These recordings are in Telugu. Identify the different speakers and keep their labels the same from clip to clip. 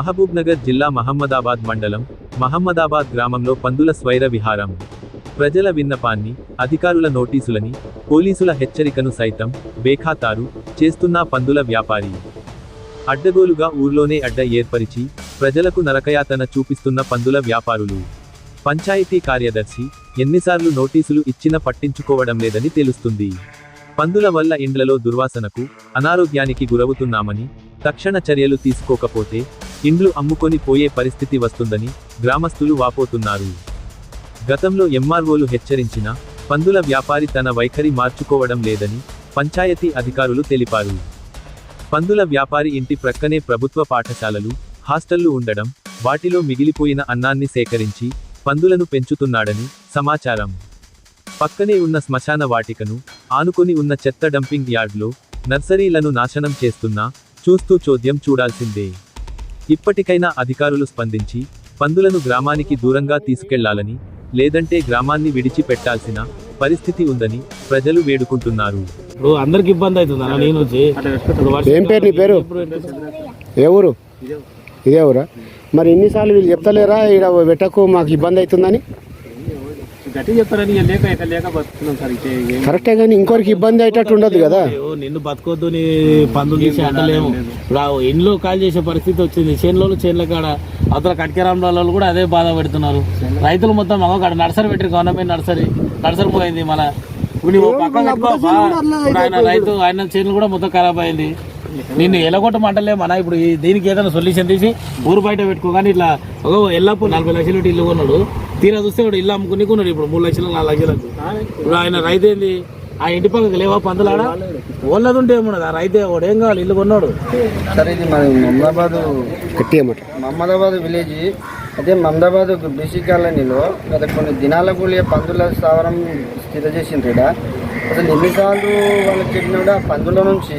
Speaker 1: మహబూబ్నగర్ జిల్లా మహమ్మదాబాద్ మండలం మహమ్మదాబాద్ గ్రామంలో పందుల స్వైర విహారం. ప్రజల విన్నపాన్ని అధికారుల నోటీసులని పోలీసుల హెచ్చరికను సైతం బేఖాతారు చేస్తున్న పందుల వ్యాపారి. అడ్డగోలుగా ఊర్లోనే అడ్డ ఏర్పరిచి ప్రజలకు నరకయాతన చూపిస్తున్న పందుల వ్యాపారులు. పంచాయతీ కార్యదర్శి ఎన్నిసార్లు నోటీసులు ఇచ్చినా పట్టించుకోవడం లేదని తెలుస్తుంది. పందుల వల్ల ఇండ్లలో దుర్వాసనకు అనారోగ్యానికి గురవుతున్నామని తక్షణ చర్యలు తీసుకోకపోతే ఇండ్లు అమ్ముకొని పోయే పరిస్థితి వస్తుందని గ్రామస్తులు వాపోతున్నారు. గతంలో ఎంఆర్ఓలు హెచ్చరించిన పందుల వ్యాపారి తన వైఖరి మార్చుకోవడం లేదని పంచాయతీ అధికారులు తెలిపారు. పందుల వ్యాపారి ఇంటి ప్రక్కనే ప్రభుత్వ పాఠశాలలు హాస్టళ్ళు ఉండడం వాటిలో మిగిలిపోయిన అన్నాన్ని సేకరించి పందులను పెంచుతున్నాడని సమాచారం. పక్కనే ఉన్న శ్మశాన వాటికను ఆనుకొని ఉన్న చెత్త డంపింగ్ యార్డ్లో నర్సరీలను నాశనం చేస్తున్నా చూస్తూ చోద్యం చూడాల్సిందే. ఇప్పటికైనా అధికారులు స్పందించి పందులను గ్రామానికి దూరంగా తీసుకెళ్ళాలని లేదంటే గ్రామాన్ని విడిచిపెట్టాల్సిన పరిస్థితి ఉందని ప్రజలు వేడుకుంటున్నారు.
Speaker 2: ఇప్పుడు అందరికి ఇబ్బంది అవుతుంది నేను వచ్చి.
Speaker 3: ఏం పేరు నీ పేరు? ఏ ఊరు? ఇదే ఊరా? మరి ఎన్నిసార్లు వీళ్ళు చెప్తలేరా? ఇక్కడ పెట్టకు మాకు ఇబ్బంది అవుతుందని?
Speaker 4: గట్టి చెప్తారని ఇక లేక ఇక లేక బతుకున్నాం సార్ ఇక ఏం
Speaker 3: కరెక్టే కానీ ఇంకోరికి ఇబ్బంది అయ్యేటట్టు ఉండదు కదా?
Speaker 2: అయ్యో, నిన్ను బతకొద్దు నీ పందులు తీసి అంటలేము. ఇప్పుడు ఆ ఇంట్లో కాల్ చేసే పరిస్థితి వచ్చింది. చేనులో చేనుల కాడ అవతల కట్కరాంలో కూడా అదే బాధ పెడుతున్నారు. రైతులు మొత్తం మగ కాడ నర్సరీ పెట్టారు గవర్నమెంట్ నర్సరీ నర్సరీ పోయింది మన ఇప్పుడు నువ్వు పక్కన పెట్టుకో బా. ఇప్పుడు ఆయన రైతు ఆయన చేనులు కూడా మొత్తం ఖరాబ్ అయింది. నిన్ను ఎలగొట్టమంటలే మన ఇప్పుడు ఈ- దీనికి ఏదైనా సొల్యూషన్ తీసి ఊరు బయట పెట్టుకో కానీ ఇట్లా ఒక ఎల్లప్పు నలభై లక్షలు పెట్టి ఇల్లు కొన్నాడు. తీరా చూస్తే వాడు ఇల్లు అమ్ముకుని కొన్నాడు ఇప్పుడు మూడు లక్షలు నాలుగు లక్షలకు ఇప్పుడు ఆయన రైతు ఏంది? ఆ ఇంటి పక్కకి లేవా పందులాడ? ఓళ్ళది ఉంటే ఏమున్నది? ఆ రైతే వాడు ఏం కావాలి? ఇల్లు కొన్నాడు.
Speaker 5: సార్ ఇది మన మమదాబాద్ మహమ్మదాబాద్ విలేజ్. అయితే మమదాబాద్ బీసీ కాలనీలో గత కొన్ని దినాల కూలి పందుల స్థావరం స్థిత చేసిండ్రు ఈడ. అసలు ఎన్నిసార్లు వాళ్ళకి చెప్పినా కూడా ఆ పందుల నుంచి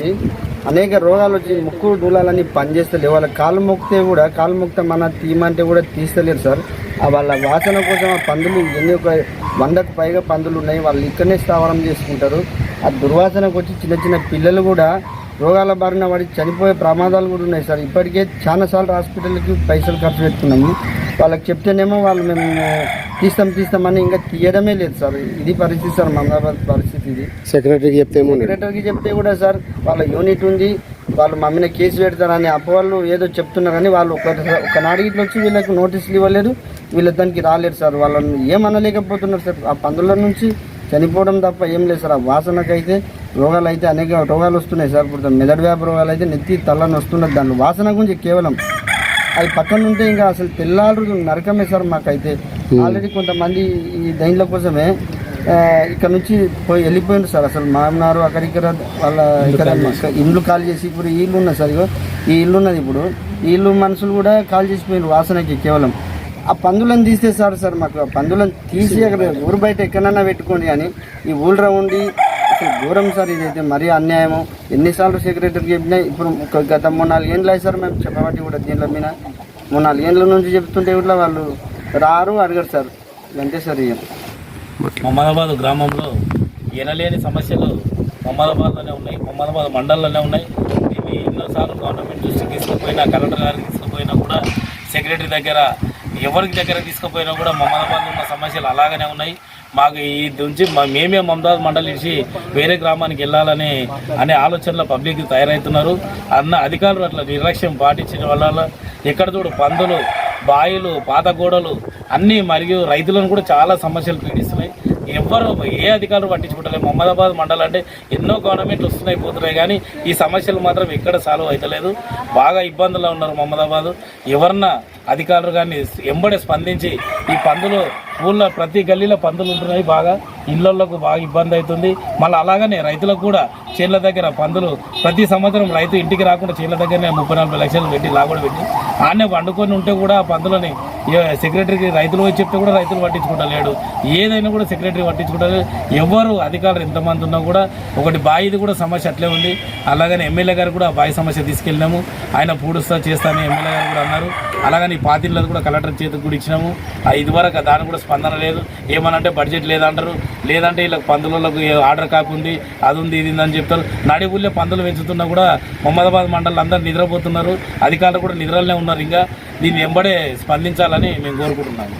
Speaker 5: అనేక రోగాలు వచ్చి ముక్కు డూలాలని పనిచేస్తలేవు. వాళ్ళ కాలు మొక్కితే కూడా కాలు మొక్కితే మన తీమంటే కూడా తీస్తలేరు సార్. వాళ్ళ వాసన కోసం ఆ పందులు ఎన్ని ఒక వందకు పైగా పందులు ఉన్నాయి. వాళ్ళు ఇక్కడనే స్థావరం చేసుకుంటారు. ఆ దుర్వాసనకు వచ్చి చిన్న చిన్న పిల్లలు కూడా రోగాల బారిన పడి చనిపోయే ప్రమాదాలు కూడా ఉన్నాయి సార్. ఇప్పటికే చాలాసార్లు హాస్పిటల్కి పైసలు ఖర్చు పెట్టుకున్నాము. వాళ్ళకి చెప్తేనేమో వాళ్ళు మేము తీస్తాం తీస్తామని ఇంకా తీయడమే లేదు సార్. ఇది పరిస్థితి సార్ మమదాబాద్ పరిస్థితి ఇది.
Speaker 3: సెక్రటరీకి చెప్తే
Speaker 5: సెక్రటరీకి చెప్తే కూడా సార్ వాళ్ళ యూనిట్ ఉంది వాళ్ళు మా మీద కేసు పెడతారని అపోవాళ్ళు ఏదో చెప్తున్నారని వాళ్ళు ఒక ఒకనాడు ఇట్లా వచ్చి వీళ్ళకి నోటీసులు ఇవ్వలేదు వీళ్ళ దానికి రాలేరు సార్. వాళ్ళని ఏమనలేకపోతున్నారు సార్. ఆ పందుల నుంచి చనిపోవడం తప్ప ఏం లేదు సార్. ఆ వాసనకైతే రోగాలు అయితే అనేక రోగాలు వస్తున్నాయి సార్. ఇప్పుడు మెదడు వ్యాధి రోగాలు అయితే నెత్తి తలని వస్తున్నది దాని వాసన గురించి కేవలం అవి పక్కన ఉంటే ఇంకా అసలు తెల్లారు నరకమే సార్ మాకైతే. ఆల్రెడీ కొంతమంది ఈ దైన్ల కోసమే ఇక్కడ నుంచి పోయి వెళ్ళిపోయింది సార్. అసలు మామనారు అక్కడిక్కడ వాళ్ళ ఇక్కడ ఇల్లు కాల్ చేసి ఇప్పుడు ఈ ఇల్లు ఉన్నది సార్ ఈ ఇల్లు ఉన్నది ఇప్పుడు. ఈ ఇల్లు మనుషులు కూడా కాల్ చేసిపోయినారు వాసనకి కేవలం. ఆ పందులను తీస్తే సార్ సార్ మాకు ఆ పందులను తీసి అక్కడ ఊరు బయట ఎక్కడన్నా పెట్టుకోండి కానీ ఈ ఊళ్ళో ఉండి అసలు ఘోరం సార్ ఇదైతే మరీ అన్యాయము. ఎన్నిసార్లు సెక్రటరీకి చెప్పినా ఇప్పుడు ఒక గత మూడు నాలుగు ఏళ్ళు అయ్యి సార్ మేము చెప్పబట్టి కూడా దీనిలో మీద. మూడు నాలుగు ఏళ్ళ నుంచి చెప్తుంటే కూడా వాళ్ళు రారు అడగరు సార్. అంతే సార్ ఇక
Speaker 2: గ్రామంలో ఎనలేని సమస్యలు మహమ్మదాబాద్లోనే ఉన్నాయి. మహమ్మదాబాద్ మండలంలోనే ఉన్నాయి. ఇవి ఎన్నోసార్లు గవర్నమెంట్ దృష్టికి తీసుకుపోయినా కలెక్టర్ గారికి తీసుకుపోయినా కూడా సెక్రటరీ దగ్గర ఎవరికి దగ్గర తీసుకుపోయినా కూడా మహమ్మదాబాద్ ఉన్న సమస్యలు అలాగనే ఉన్నాయి. మాకు ఈ నుంచి మేమే మమదాబాద్ మండలి నుంచి వేరే గ్రామానికి వెళ్ళాలని అనే ఆలోచనలో పబ్లిక్ తయారవుతున్నారు అన్న అధికారులు అట్లా నిర్లక్ష్యం పాటించడం వల్ల ఎక్కడ చూడు పందులు బాయిలు పాత గోడలు అన్నీ మరియు రైతులను కూడా చాలా సమస్యలు పీడిస్తున్నాయి. ఎవ్వరు ఏ అధికారులు పట్టించుకుంటలేదు మహమ్మదాబాద్ మండలం అంటే ఎన్నో గవర్నమెంట్లు వస్తున్నాయి పోతున్నాయి కానీ ఈ సమస్యలు మాత్రం ఎక్కడ సాల్వ్ అవుతలేదు బాగా ఇబ్బందుల్లో ఉన్నారు మహమ్మదాబాద్. ఎవరన్నా అధికారులు కానీ ఎంబడే స్పందించి ఈ పందులు ఊళ్ళో ప్రతి గల్లీలో పందులు ఉంటున్నాయి బాగా. ఇళ్ళలోకి బాగా ఇబ్బంది అవుతుంది. మళ్ళీ అలాగనే రైతులకు కూడా చేళ్ళ దగ్గర పందులు ప్రతి సంవత్సరం రైతు ఇంటికి రాకుండా చేళ్ళ దగ్గరనే ముప్పై నలభై లక్షలు పెట్టి లాగోడు పెట్టి ఆడనే వండుకొని ఉంటే కూడా ఆ పందులని సెక్రటరీకి రైతులు వచ్చి చెప్తే కూడా రైతులు పట్టించుకుంటలేడు. ఏదైనా కూడా సెక్రటరీ పట్టించుకుంటలేదు. ఎవరు అధికారులు ఎంతమంది ఉన్నా కూడా ఒకటి బాయిది కూడా సమస్య అట్లే ఉంది. అలాగని ఎమ్మెల్యే గారు కూడా ఆ బాయి సమస్య తీసుకెళ్ళినాము. ఆయన పూడుస్తా చేస్తానని ఎమ్మెల్యే గారు కూడా అన్నారు. అలాగని పాతిళ్ళది కూడా కలెక్టర్ చేతికి కూడా ఇచ్చినాము. ఆ ఇదివరకు దానికి కూడా స్పందన లేదు. ఏమనంటే బడ్జెట్ లేదంటారు. లేదంటే వీళ్ళకి పందులకు ఆర్డర్ కాపీ ఉంది అది ఉంది ఇది అని చెప్తారు. నాడిబుల్లే పందులు పెంచుతున్నా కూడా మొహమ్మదాబాద్ మండలం అందరూ నిద్రపోతున్నారు. అధికారులు కూడా నిద్రలోనే ఉన్నారు ఇంకా. దీన్ని వెంబడే స్పందించాలని మేము కోరుకుంటున్నాము.